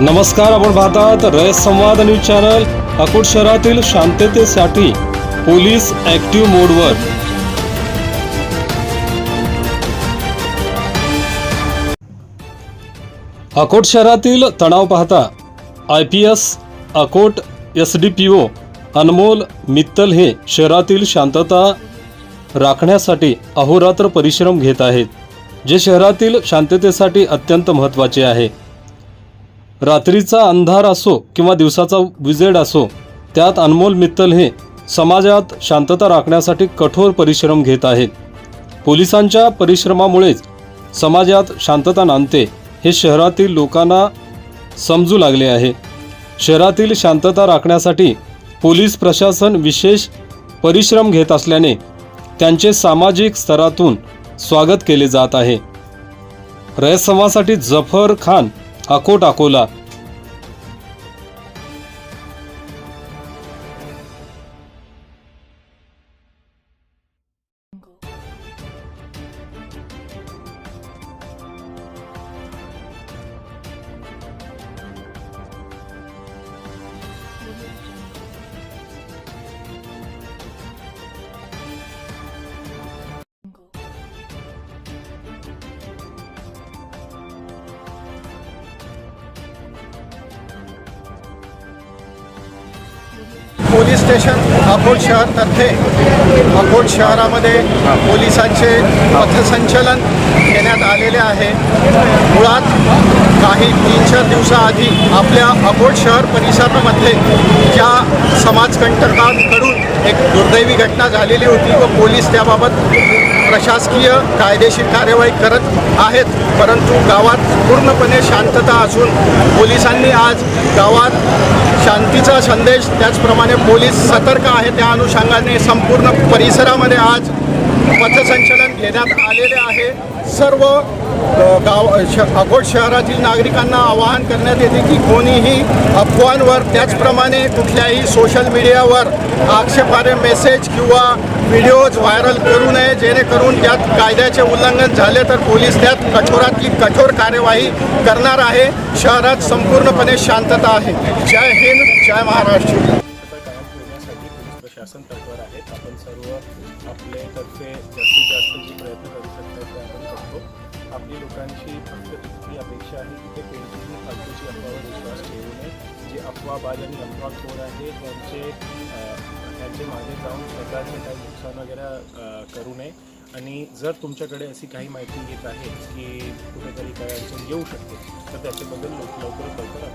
नमस्कार आपण पाहतात रयत संवाद न्यूज चॅनल अकोट शहरातील शांततेसाठी पोलीस ऍक्टिव्ह मोडवर. अकोट शहरातील तणाव पाहता I P S Akot S D P O Anmol Mittal हे शहरातील शांतता राखण्यासाठी अहोरात्र परिश्रम घेत आहेत जे शहरातील शांततेसाठी अत्यंत महत्त्वाचे आहे. रात्रीचा अंधार असो किंवा दिवसाचा विजेड असो त्यात अनमोल मित्तल हे समाजात शांतता राखण्यासाठी कठोर परिश्रम घेत आहेत. पोलिसांच्या परिश्रमामुळेच समाजात शांतता नांदते हे शहरातील लोकांना समजू लागले आहे. शहरातील शांतता राखण्यासाठी पोलीस प्रशासन विशेष परिश्रम घेत असल्याने त्यांचे सामाजिक स्तरातून स्वागत केले जात आहे. रयसमासाठी जफर खान अकोट अकोला स्टेशन अकोट शहरतर्फे अकोट शहरामध्ये पोलिसांचे पथसंचलन घेण्यात आलेले आहे. मुळात काही तीन चार दिवसाआधी आपल्या अकोट शहर परिसरामध्ये ज्या समाजकंटकांकडून एक दुर्दैवी घटना झालेली होती व पोलीस त्याबाबत प्रशासकीय कायदेशीर कार्यवाही करत आहेत परंतु गावात पूर्णपणे शांतता असून पोलिसांनी आज गावात शांतीचा संदेश त्याचप्रमाणे पोलीस सतर्क आहे त्या अनुषंगाने संपूर्ण परिसरामध्ये आज पथसंचलन घेण्यात आलेले आहे. सर्व गाव श अकोट शहरातील नागरिकांना आवाहन करण्यात येते की कोणीही अफवांवर त्याचप्रमाणे कुठल्याही सोशल मीडियावर आक्षेपार्ह मेसेज किंवा व्हिडिओज व्हायरल करू नये. जेणेकरून त्यात कायद्याचे उल्लंघन झाले तर पोलीस त्यात कठोरातली कठोर कार्यवाही करणार आहे. शहरात संपूर्णपणे शांतता आहे. जय हिंद जय महाराष्ट्र. शासन तत्पर आहेत. आपण सर्व आपल्यातर्फे जास्तीत जास्त जे प्रयत्न करू शकतात ते आपण करतो. आपली लोकांची फक्त इतकी अपेक्षा आहे की ते कोणतीही फालतूची अफवावर विश्वास ठेवू नये. जे अफवाबाज आणि अफवाखोर आहे त्यांचे त्यांचे मागे जाऊन स्वतःचे काही नुकसान वगैरे करू नये. आणि जर तुमच्याकडे अशी काही माहिती येत आहे की कुठेतरी काही अडचण येऊ शकते तर त्याच्याबद्दल लवकर लवकरात लवकर